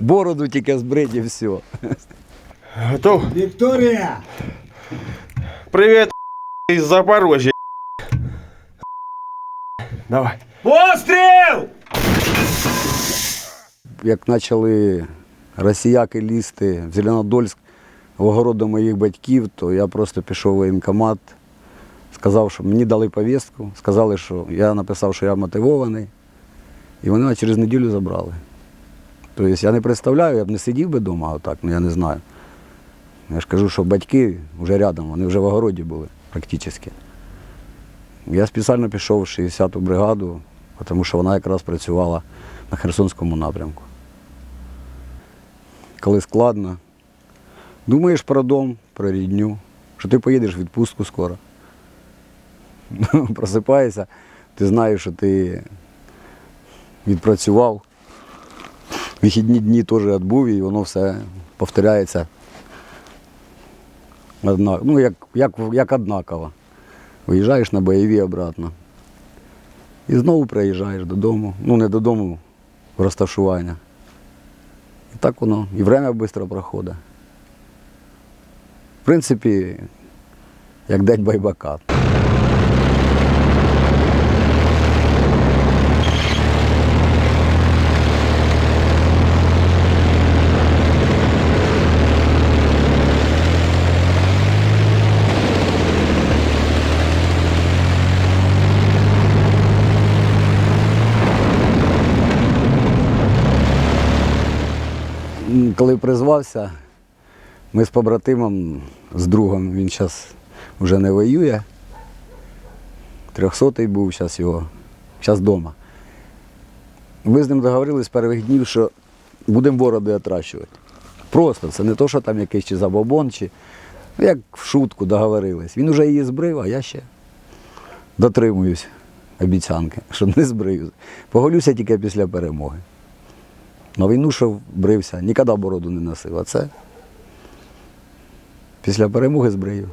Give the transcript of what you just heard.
Бороду тільки збрить і все. Готов? Вікторія! Привет, из Запорожья. Давай. Постріл! Як почали росіяки лізти в Зеленодольськ в огород моїх батьків, то я просто пішов в воєнкомат, сказав, що мені дали повістку, сказали, що я написав, що я мотивований, і вони мене через неділю забрали. Тобто я не представляю, я б не сидів би вдома отак, ну я не знаю. Я ж кажу, що батьки вже рядом, вони вже в огороді були практично. Я спеціально пішов в 60-ту бригаду, тому що вона якраз працювала на Херсонському напрямку. Коли складно, думаєш про дом, про рідню, що ти поїдеш в відпустку скоро. Просипаєшся, ти знаєш, що ти відпрацював. Вихідні дні теж відбув і воно все повторяється. Одна, ну, як, як, як однаково. Виїжджаєш на бойові обратно. І знову приїжджаєш додому. Ну, не додому, в розташування. І так воно, і время швидко проходить. В принципі, як день байбака. Коли призвався, ми з побратимом, з другом, він зараз вже не воює. Трьохсотий був зараз його, зараз вдома. Ми з ним договорились з перших днів, що будемо бороди отращувати. Просто, це не то, що там якийсь чи забобон, чи як в шутку договорились. Він вже її збрив, а я ще дотримуюсь обіцянки, що не збрию. Поголюся тільки після перемоги. На війну, що брився, ніколи бороду не носив. А це після перемоги збрию.